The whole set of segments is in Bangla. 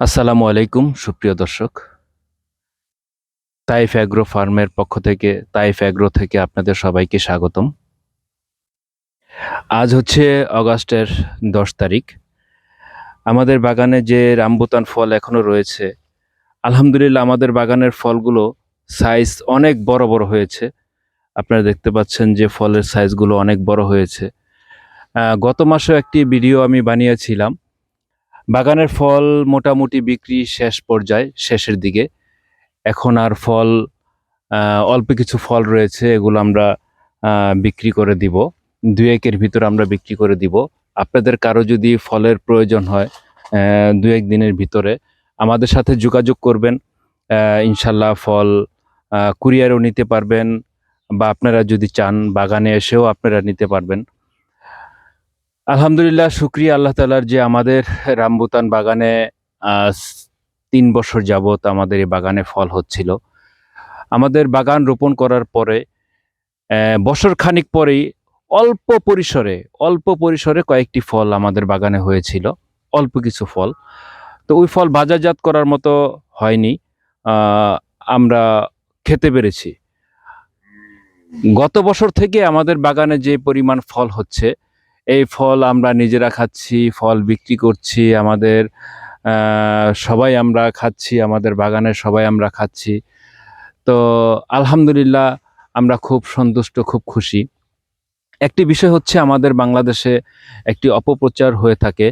আসসালামু আলাইকুম, সুপ্রিয় দর্শক। তাইফ অ্যাগ্রো ফার্মের পক্ষ থেকে, তাইফ অ্যাগ্রো থেকে আপনাদের সবাইকে স্বাগতম। আজ হচ্ছে অগাস্টের দশ তারিখ। আমাদের বাগানে যে রামবুতান ফল এখনও রয়েছে, আলহামদুলিল্লাহ আমাদের বাগানের ফলগুলো সাইজ অনেক বড় বড় হয়েছে। আপনারা দেখতে পাচ্ছেন যে ফলের সাইজগুলো অনেক বড় হয়েছে। গত মাসেও একটি ভিডিও আমি বানিয়েছিলাম। বাগানের ফল মোটামুটি বিক্রি শেষ পর্যায়ে, শেষের দিকে। এখন আর ফল অল্প কিছু ফল রয়েছে, এগুলো আমরা বিক্রি করে দিব। দু একের ভিতর আমরা বিক্রি করে দিব। আপনাদের কারও যদি ফলের প্রয়োজন হয় দু এক দিনের ভিতরে, আমাদের সাথে যোগাযোগ করবেন। ইনশাল্লাহ ফল কুরিয়ারও নিতে পারবেন, বা আপনারা যদি চান বাগানে এসেও আপনারা নিতে পারবেন। আলহামদুলিল্লাহ, শুক্রিয়া আল্লাহ তালার যে আমাদের রামবুতান বাগানে তিন বছর যাবত আমাদের এই বাগানে ফল হচ্ছিল। আমাদের বাগান রোপণ করার পরে বছর খানিক পরেই অল্প পরিসরে অল্প পরিসরে কয়েকটি ফল আমাদের বাগানে হয়েছিল, অল্প কিছু ফল। তো ওই ফল বাজারজাত করার মতো হয়নি আমরা খেতে পেরেছি। গত বছর থেকে আমাদের বাগানে যে পরিমাণ ফল হচ্ছে এই ফল আমরা নিজেরা খাচ্ছি, ফল বিক্রি করছি, আমাদের সবাই আমরা খাচ্ছি, আমাদের বাগানে সবাই আমরা খাচ্ছি। তো আলহামদুলিল্লাহ আমরা খুব সন্তুষ্ট, খুব খুশি। একটি বিষয় হচ্ছে আমাদের বাংলাদেশে একটি অপপ্রচার হয়ে থাকে।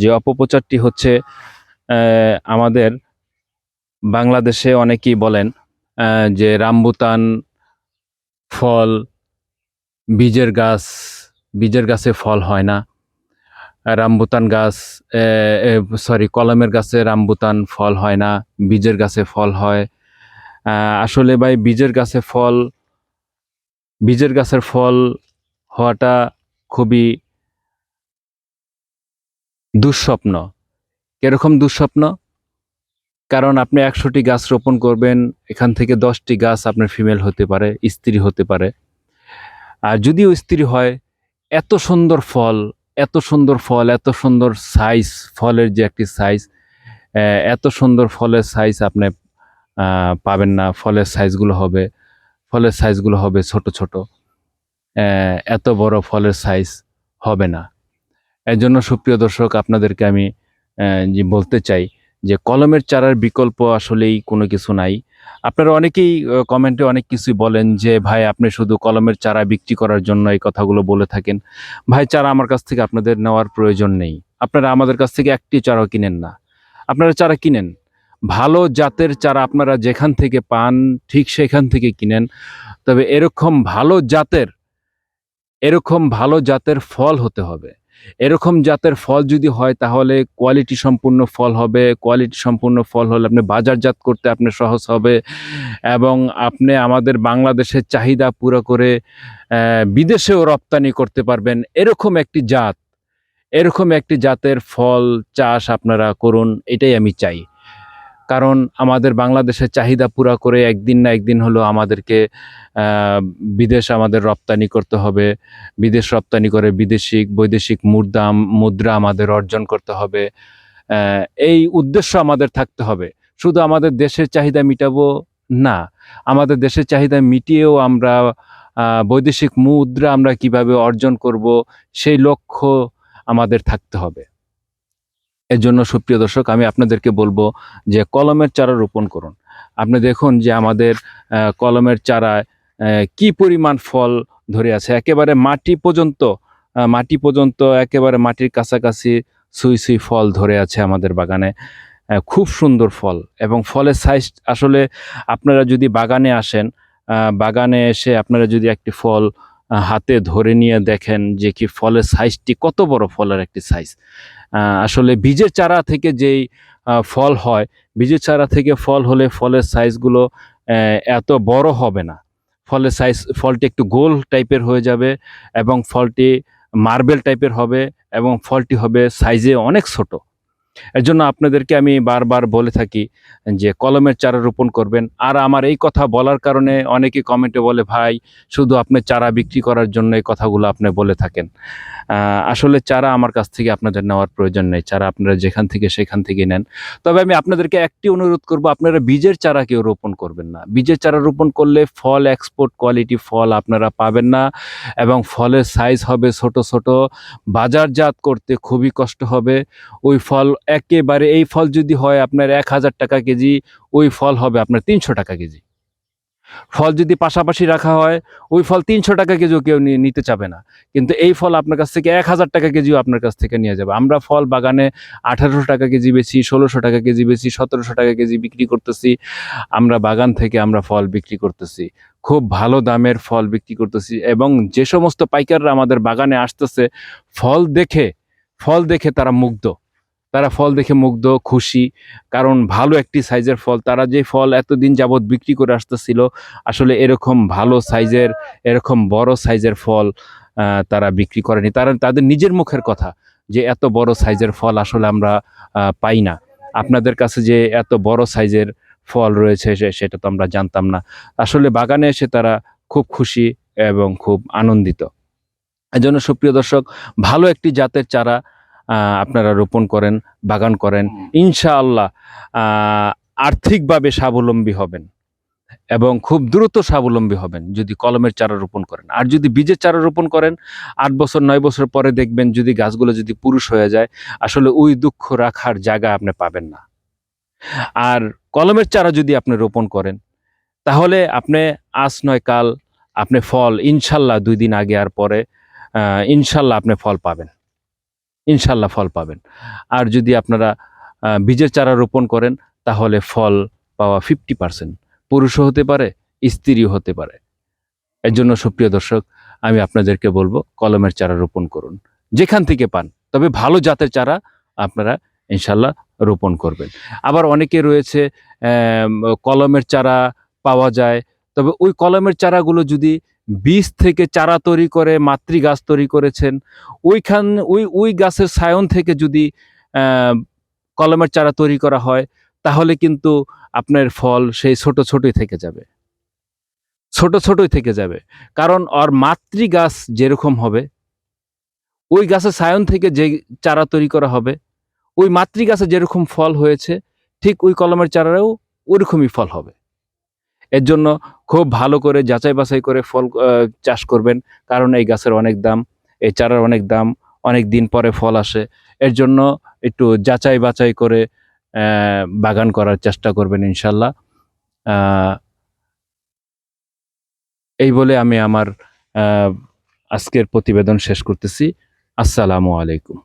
যে অপপ্রচারটি হচ্ছে আমাদের বাংলাদেশে অনেকেই বলেন যে রামবুতান ফল, বীজের গাছ বীজের গাছে ফল হয় না। রামবুতান গাছ সরি কলমের গাছে রামবুতান ফল হয় না, বীজের গাছে ফল হয়। আসলে ভাই, বীজের গাছে ফল, বীজের গাছের ফল হওয়াটা খুবই দুঃস্বপ্ন। কীরকম দুঃস্বপ্ন? কারণ আপনি একশোটি গাছ রোপণ করবেন, এখান থেকে দশটি গাছ আপনার ফিমেল হতে পারে, স্ত্রী হতে পারে। আর যদিও স্ত্রী হয় এত সুন্দর ফল, এত সুন্দর ফল, এত সুন্দর সাইজ ফলের যে একটি সাইজ এত সুন্দর ফলের সাইজ আপনি পাবেন না। ফলের সাইজগুলো হবে, ফলের সাইজগুলো হবে ছোট ছোট। এত বড় ফলের সাইজ হবে না। এর জন্য সুপ্রিয় দর্শক, আপনাদেরকে আমি বলতে চাই যে কলমের চারার বিকল্প আসলেই কোনো কিছু নাই। আপনারা অনেকেই কমেন্টে অনেক কিছুই বলেন যে, ভাই, আপনি শুধু কলমের চারা বিক্রি করার জন্য এই কথাগুলো বলে থাকেন। ভাই, চারা আমার কাছ থেকে আপনাদের নেওয়ার প্রয়োজন নেই। আপনারা আমাদের কাছ থেকে একটি চারাও কিনেন না। আপনারা চারা কিনেন। ভালো জাতের চারা আপনারা যেখান থেকে পান, ঠিক সেখান থেকে কিনেন। তবে এরকম ভালো জাতের, এরকম ভালো জাতের ফল হতে হবে। এরকম জাতের ফল যদি হয়, তাহলে কোয়ালিটি সম্পূর্ণ ফল হবে। কোয়ালিটি সম্পূর্ণ ফল হলে আপনি বাজারজাত করতে আপনি সহজ হবে এবং আপনি আমাদের বাংলাদেশের চাহিদা পুরো করে বিদেশেও রপ্তানি করতে পারবেন। এরকম একটি জাত, এরকম একটি জাতের ফল, চাষ আপনারা করুন, এটাই আমি চাই। কারণ আমাদের বাংলাদেশের চাহিদা পুরা করে একদিন না একদিন হলো আমাদেরকে বিদেশ আমাদের রপ্তানি করতে হবে। বিদেশ রপ্তানি করে বিদেশিক, বৈদেশিক মুদ্রা মুদ্রা আমাদের অর্জন করতে হবে। এই উদ্দেশ্য আমাদের থাকতে হবে। শুধু আমাদের দেশের চাহিদা মিটাবো না, আমাদের দেশের চাহিদা মিটিয়েও আমরা বৈদেশিক মুদ্রা আমরা কীভাবে অর্জন করব সেই লক্ষ্য আমাদের থাকতে হবে। এর জন্য সুপ্রিয় দর্শক, আমি আপনাদেরকে বলব যে কলমের চারা রোপণ করুন। আপনি দেখুন যে আমাদের কলমের চারায় কি পরিমাণ ফল ধরে আছে। একেবারে মাটি পর্যন্ত মাটি পর্যন্ত একেবারে মাটির কাছাকাছি সুই সুই ফল ধরে আছে আমাদের বাগানে। খুব সুন্দর ফল এবং ফলের সাইজ আসলে আপনারা যদি বাগানে আসেন বাগানে এসে আপনারা যদি একটি ফল হাতে ধরে নিয়ে দেখেন যে কি ফলের সাইজটি কত বড় ফলের একটি সাইজ আসলে বীজের চারা থেকে যেই ফল হয়, বীজের চারা থেকে ফল হলে ফলের সাইজগুলো এত বড় হবে না। ফলের সাইজ ফলটি একটু গোল টাইপের হয়ে যাবে এবং ফলটি মার্বেল টাইপের হবে এবং ফলটি হবে সাইজে অনেক ছোট। এর জন্য আপনাদেরকে আমি বারবার বলে থাকি যে কলমের চারা রোপণ করবেন। আর আমার এই কথা বলার কারণে অনেকে কমেন্টে বলে, ভাই, শুধু আপনি চারা বিক্রি করার জন্য এই কথাগুলো আপনি বলে থাকেন। আসলে চারা আমার কাছ থেকে আপনাদের নেওয়ার প্রয়োজন নেই। চারা আপনারা যেখান থেকে সেখান থেকে নেন। তবে আমি আপনাদেরকে একটি অনুরোধ করব, আপনারা বীজের চারা কেউ রোপণ করবেন না। বীজের চারা রোপণ করলে ফল এক্সপোর্ট কোয়ালিটি ফল আপনারা পাবেন না এবং ফলের সাইজ হবে ছোট ছোট। বাজারজাত করতে খুবই কষ্ট হবে। ওই ফল একেবারে এই ফল যদি হয় আপনার এক হাজার টাকা কেজি, ওই ফল হবে আপনার তিনশো টাকা কেজি। ফল যদি পাশাপাশি রাখা হয়, ওই ফল তিনশো টাকা কেজিও কেউ নিতে চাবে না। কিন্তু এই ফল আপনার কাছ থেকে এক হাজার টাকা কেজিও আপনার কাছ থেকে নিয়ে যাবে। আমরা ফল বাগানে আঠারোশো টাকা কেজি বেশি ষোলোশো টাকা কেজি বেশি সতেরোশো টাকা কেজি বিক্রি করতেছি। আমরা বাগান থেকে আমরা ফল বিক্রি করতেছি। খুব ভালো দামের ফল বিক্রি করতেছি এবং যে সমস্ত পাইকাররা আমাদের বাগানে আসতেছে, ফল দেখে ফল দেখে তারা মুগ্ধ। তারা ফল দেখে মুগ্ধ, খুশি। কারণ ভালো একটি সাইজের ফল, তারা যে ফল এতদিন যাবৎ বিক্রি করে আসতেছিল, আসলে এরকম ভালো সাইজের, এরকম বড় সাইজের ফল তারা বিক্রি করেনি। তারা, তাদের নিজের মুখের কথা যে এত বড় সাইজের ফল আসলে আমরা পাই না। আপনাদের কাছে যে এত বড় সাইজের ফল রয়েছে সেটা তো আমরা জানতাম না। আসলে বাগানে এসে তারা খুব খুশি এবং খুব আনন্দিত। এজন্য সুপ্রিয় দর্শক, ভালো একটি জাতের চারা আপনারা রোপণ করেন বাগান করেন ইনশাআল্লাহ আর্থিকভাবে স্বাবলম্বী হবেন এবং খুব দ্রুত স্বাবলম্বী হবেন যদি কলমের চারা রোপণ করেন। আর যদি বীজের চারা রোপণ করেন আট বছর নয় বছর পরে দেখবেন যদি গাছগুলো যদি পুরুষ হয়ে যায় আসলে ওই দুঃখ রাখার জায়গা আপনি পাবেন না। আর কলমের চারা যদি আপনি রোপণ করেন তাহলে আপনি আজ নয় কাল আপনি ফল ইনশাল্লাহ দুই দিন আগে আর পরে ইনশাল্লাহ আপনি ফল পাবেন। ইনশাল্লাহ ফল পাবেন। আর যদি আপনারা বীজের চারা রোপণ করেন, তাহলে ফল পাওয়া ফিফটি পার্সেন্ট পুরুষও হতে পারে, স্ত্রীও হতে পারে। এর জন্য সুপ্রিয় দর্শক, আমি আপনাদেরকে বলব, কলমের চারা রোপণ করুন। যেখান থেকে পান, তবে ভালো জাতের চারা আপনারা ইনশাল্লাহ রোপণ করবেন। আবার অনেকে রয়েছে কলমের চারা পাওয়া যায়, তবে ওই কলমের চারাগুলো যদি বীজ থেকে চারা তৈরি করে মাতৃ গাছ তৈরি করেছেন। ওইখান, ওই ওই গাছের সায়ন থেকে যদি কলমের চারা তৈরি করা হয়, তাহলে কিন্তু আপনার ফল সেই ছোট ছোটই থেকে যাবে। ছোট ছোটই থেকে যাবে। কারণ ওর মাতৃ গাছ যেরকম হবে, ওই গাছের সায়ন থেকে যে চারা তৈরি করা হবে, ওই মাতৃ গাছে যেরকম ফল হয়েছে, ঠিক ওই কলমের চারারও ওরকমই ফল হবে। এর জন্য খুব ভালো করে যাচাই বাছাই করে ফল চাষ করবেন। কারণ এই গাছের অনেক দাম, এই চারার অনেক দাম, অনেক দিন পরে ফল আসে। এর জন্য একটু যাচাই বাছাই করে বাগান করার চেষ্টা করবেন ইনশাল্লাহ এই বলে আমি আমার আজকের প্রতিবেদন শেষ করতেছি। আসসালামু আলাইকুম।